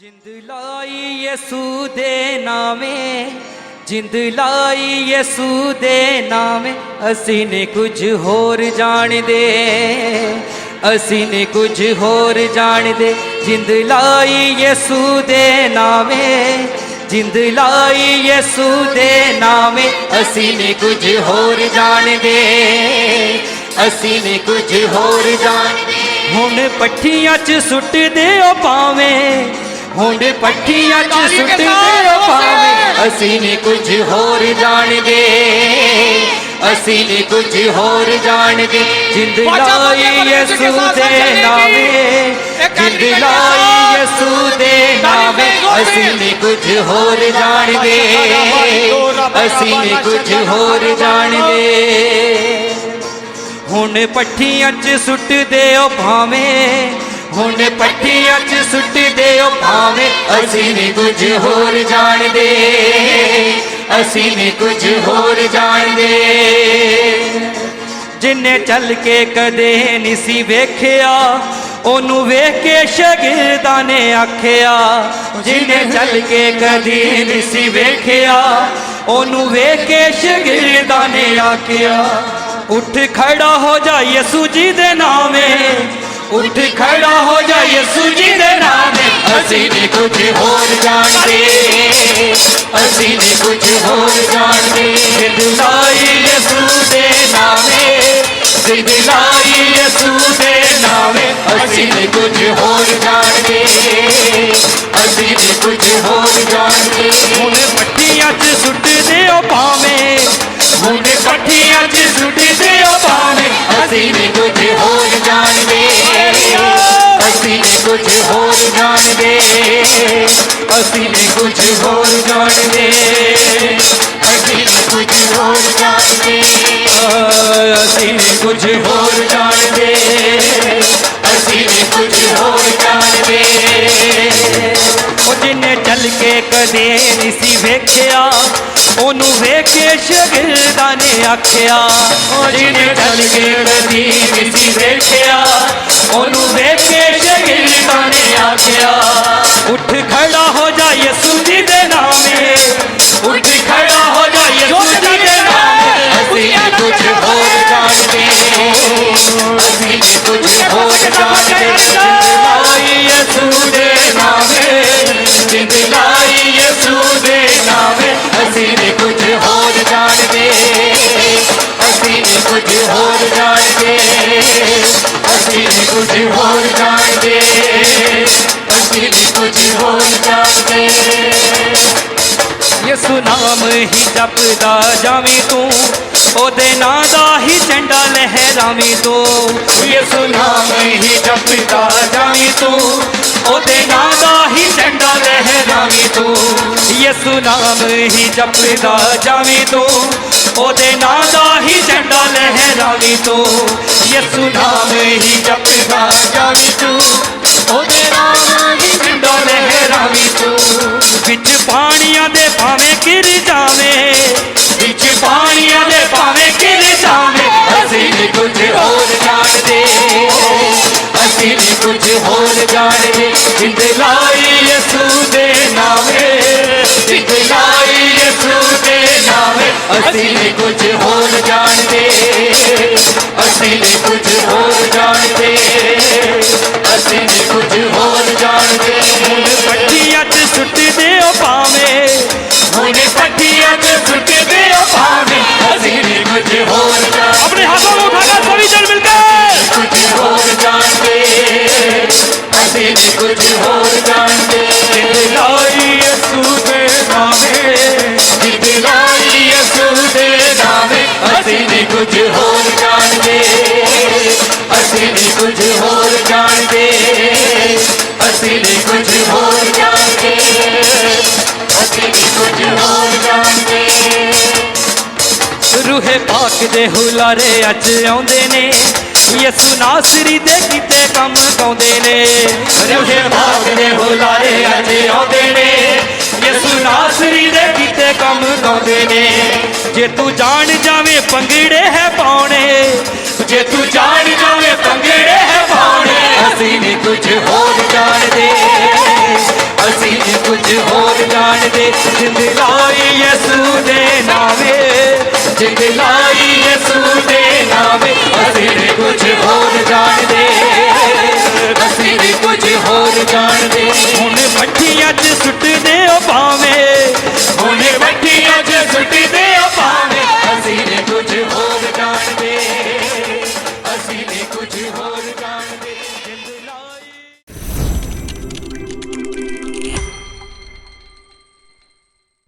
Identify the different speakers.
Speaker 1: ਜਿੰਦ ਲਾਈ ਯਿਸੂ ਦੇ ਨਾਮੇ, ਜਿੰਦ ਲਾਈ ਯਿਸੂ ਦੇ ਨਾਵੇਂ ਅਸੀਂ ਨੇ ਕੁਝ ਹੋਰ ਜਾਣਦੇ, ਅਸੀਂ ਨੇ ਕੁਝ ਹੋਰ ਜਾਣਦੇ, ਜਿੰਦ ਲਾਈ ਯਿਸੂ ਦੇ ਨਾਮੇ, ਜਿੰਦ ਲਾਈ ਯਿਸੂ ਦੇ ਨਾਵੇਂ ਅਸੀਂ ਨੇ ਕੁਝ ਹੋਰ ਜਾਣਦੇ, ਅਸੀਂ ਨੇ ਕੁਝ ਹੋਰ ਜਾਣਦੇ। ਹੁਣ ਪੱਠੀਆਂ 'ਚ ਸੁੱਟਦੇ ਓ ਪਾਵੇਂ ਹੁਣ ਪੱਠੀਆਂ 'ਚ ਸੁੱਟਦੇ ਓ ਪਾਵੇਂ ਅਸੀਂ ਨੇ ਕੁਝ ਹੋਰ ਜਾਣਦੇ। ਅਸੀਂ ਨੇ ਕੁਝ ਹੋਰ ਜਾਣਦੇ। ਜਿੰਦ ਲਾਈ ਯਿਸੂ ਦੇ ਨਾਵੇਂ। ਜਿੰਦ ਲਾਈ ਯਿਸੂ ਦੇ ਨਾਵੇਂ। ਅਸੀਂ ਨੇ ਕੁਝ ਹੋਰ ਜਾਣਦੇ। ਅਸੀਂ ਨੇ ਕੁਝ ਹੋਰ ਜਾਣਦੇ। ਹੁਣ ਪੱਠੀਆਂ 'ਚ ਸੁੱਟਦੇ ਓ ਭਾਵੇਂ ਹੁਣ ਪੱਠੀਆਂ 'ਚ ਸੁੱਟਦੇ ਓ ਭਾਵੇਂ ਅਸੀਂ ਨੇ ਕੁਝ ਹੋਰ ਜਾਣਦੇ। ਅਸੀਂ ਨੇ ਕੁਝ ਹੋਰ ਜਾਣਦੇ। ਜਿੰਨੇ ਚੱਲ ਕੇ ਕਦੇ ਨਹੀਂ ਸੀ ਵੇਖਿਆ, ਉਹਨੂੰ ਵੇਖ ਕੇ ਸ਼ਗਿਰਦਾਂ ਨੇ ਆਖਿਆ। ਜਿੰਨੇ ਚੱਲ ਕੇ ਕਦੀ ਨਹੀਂ ਸੀ ਵੇਖਿਆ, ਉਹਨੂੰ ਵੇਖ ਕੇ ਸ਼ਗਿਰਦਾਂ ਨੇ ਆਖਿਆ। ਉੱਠ ਖੜਾ ਹੋ ਜਾ ਯਿਸੂ ਜੀ ਦੇ ਨਾਮੇ ਉੱਠ ਖੜਾ ਹੋ ਜਾ ਯਿਸੂ ਜੀ ਦੇ ਨਾਮੇ ਅਸੀਂ ਨੇ ਕੁਝ ਹੋਰ ਜਾਣਦੇ। ਅਸੀਂ ਨੇ ਕੁਝ ਹੋਰ ਜਾਣਦੇ। ਜਿੰਦ ਯਿਸੂ ਦੇ ਨਾਮੇ ਜਿੰਦ ਲਾਈ ਯਿਸੂ ਦੇ ਨਾਮੇ ਅਸੀਂ ਨੇ ਕੁਝ ਹੋਰ ਜਾਣਦੇ। ਅਸੀਂ ਨੇ ਕੁਝ ਹੋਰ ਜਾਣਦੇ ਅਸੀਂ ਨੇ ਕੁਝ ਹੋਰ ਜਾਣਦੇ ਅਸੀਂ ਨੇ ਕੁਝ ਹੋਰ ਜਾਣਦੇ ਅਸੀਂ ਨੇ ਕੁਝ ਹੋਰ ਜਾਣਦੇ ਉਹ ਜਿੰਨੇ ਚੱਲ ਕੇ ਕਦੇ ਨਹੀਂ ਸੀ ਵੇਖਿਆ ਉਹਨੂੰ ਵੇਖ ਕੇ ਸ਼ਗਿਰਦਾਂ ਨੇ ਆਖਿਆ ਉਹ ਜਿੰਨੇ ਚੱਲ ਕੇ ਕਦੀ ਨਹੀਂ ਸੀ ਵੇਖਿਆ ਉਹਨੂੰ ਵੇਖ ਕੇ ਉੱਠ ਖੜਾ ਹੋ ਜਾ ਯਿਸੂ ਜੀ ਦੇ ਨਾਮੇ। ਉੱਠ ਖੜਾ ਹੋ ਜਾ ਯਿਸੂ ਜੀ ਦੇ ਨਾਮੇ। ਅਸੀਂ ਕੁਝ ਹੋਰ ਜਾਣਦੇ ਅਸੀਂ ਕੁਝ ਹੋਰ ਜਾਣਦੇ ਜਿੰਦ ਲਾਈ ਯਿਸੂ ਦੇ ਨਾਮੇ। ਜਿੰਦ ਲਾਈ ਯਿਸੂ ਦੇ ਨਾਮੇ। ਅਸੀਂ ਨੇ ਕੁਝ ਹੋਰ ਜਾਣਦੇ ਅਸੀਂ ਨੇ ਕੁਝ ਹੋਰ ਜਾਣਦੇ ਅਸੀਂ ਨੇ ਕੁਝ ਹੋਰ ਜਪਦਾ ਜਾਵੀਂ ਤੂੰ, ਉਹਦੇ ਨਾਂ ਦਾ ਹੀ ਝੰਡਾ ਲਹਿਰਾਵੀਂ ਤੂੰ। ਯਿਸੂ ਨਾਮ ਹੀ ਜਪਦਾ ਜਾਵੀਂ ਤੂੰ, ਉਹਦੇ ਨਾਂ ਦਾ ਹੀ ਝੰਡਾ ਲਹਿਰਾਵੀਂ ਤੂੰ। ਯਿਸੂ ਨਾਮ ਹੀ ਜਪਦਾ ਜਾਵੀਂ ਤੂੰ, ਉਹਦੇ ਨਾਂ ਦਾ ਹੀ ਝੰਡਾ ਲਹਿਰਾਵੀਂ ਤੂੰ। ਯਿਸੂ ਨਾਮ ਹੀ ਜਪਦਾ ਜਾਵੀਂ ਤੂੰ, ਉਹਦੇ ਨਾਮੇ ਅਸੀਂ ਨੇ ਇੱਥੇ ਪਾਕ ਦੇ ਹੁਲਾਰੇ ਅੱਜ ਆਉਂਦੇ ਨੇ? ਯਸੂ ਨਾਸਰੀ ਦੇ ਕੀਤੇ ਕੰਮ ਗਾਉਂਦੇ ਨੇ। ਰੋਹੇ ਬਾਗ ਦੇ ਹੁਲਾਰੇ ਅੱਜ ਆਉਂਦੇ ਨੇ। ਯਸੂ ਨਾਸਰੀ ਦੇ ਕੀਤੇ ਕੰਮ ਗਾਉਂਦੇ ਨੇ। ਜੇ ਤੂੰ ਜਾਣ ਜਾਵੇਂ ਪੰਗੜੇ ਹੈ ਪਾਉਣੇ। ਜੇ ਤੂੰ ਜਾਣ ਜਾਵੇਂ ਪੰਗੜੇ ਹੈ ਪਾਉਣੇ। ਅਸੀਂ ਵੀ ਕੁਝ ਹੋਰ ਜਾਣਦੇ। ਅਸੀਂ ਵੀ ਕੁਝ ਹੋਰ ਜਾਣਦੇ। ਜਿੰਦਲਾ ਜਾਣਦੇ। ਹੁਣੇ ਮੱਠੀ ਅੱਜ ਸੁੱਟਦੇ ਓ ਭਾਵੇਂ। ਹੁਣੇ ਮੱਠੀ ਅੱਜ ਸੁੱਟਦੇ ਓ ਭਾਵੇਂ। ਅਸੀਂ ਨੇ ਕੁਝ ਹੋਰ ਜਾਣਦੇ। ਅਸੀਂ ਨੇ ਕੁਝ ਹੋਰ